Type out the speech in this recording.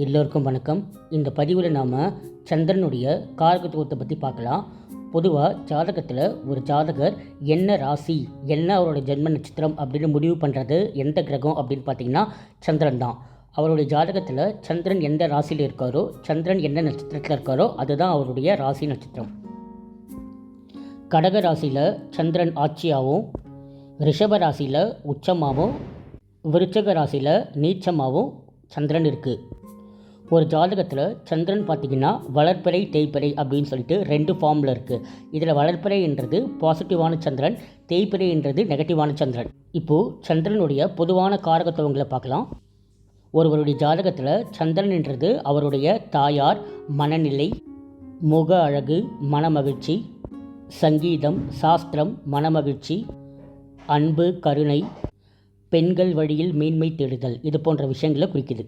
எல்லோருக்கும் வணக்கம். இந்த பதிவில் நாம் சந்திரனுடைய காரகத்துவத்தை பற்றி பார்க்கலாம். பொதுவாக ஜாதகத்தில் ஒரு ஜாதகர் என்ன ராசி என்ன அவரோட ஜென்ம நட்சத்திரம் அப்படின்னு முடிவு பண்ணுறது எந்த கிரகம் அப்படின்னு பார்த்தீங்கன்னா சந்திரன் தான். அவருடைய ஜாதகத்தில் சந்திரன் எந்த ராசியில் இருக்காரோ சந்திரன் என்ன நட்சத்திரத்தில் இருக்காரோ அதுதான் அவருடைய ராசி நட்சத்திரம். கடக ராசியில் சந்திரன் ஆட்சியாகவும் ரிஷப ராசியில் உச்சமாகவும் விருச்சக ராசியில் நீச்சமாகவும் சந்திரன் இருக்குது ஒரு ஜாதகத்தில் சந்திரன் பார்த்திங்கன்னா வளர்ப்பிறை தேய்ப்பிறை அப்படின்னு சொல்லிட்டு ரெண்டு ஃபார்மில் இருக்குது இதில் வளர்ப்பிறைன்றது பாசிட்டிவான சந்திரன் தேய்ப்பிறைன்றது நெகட்டிவான சந்திரன். இப்போது சந்திரனுடைய பொதுவான காரகத்துவங்களை பார்க்கலாம். ஒருவருடைய ஜாதகத்தில் சந்திரன்ன்றது அவருடைய தாயார் மனநிலை முக அழகு மனமகிழ்ச்சி சங்கீதம் சாஸ்திரம் மனமகிழ்ச்சி அன்பு கருணை பெண்கள் வழியில் மேன்மை தேடுதல் இது போன்ற விஷயங்களை குறிக்குது.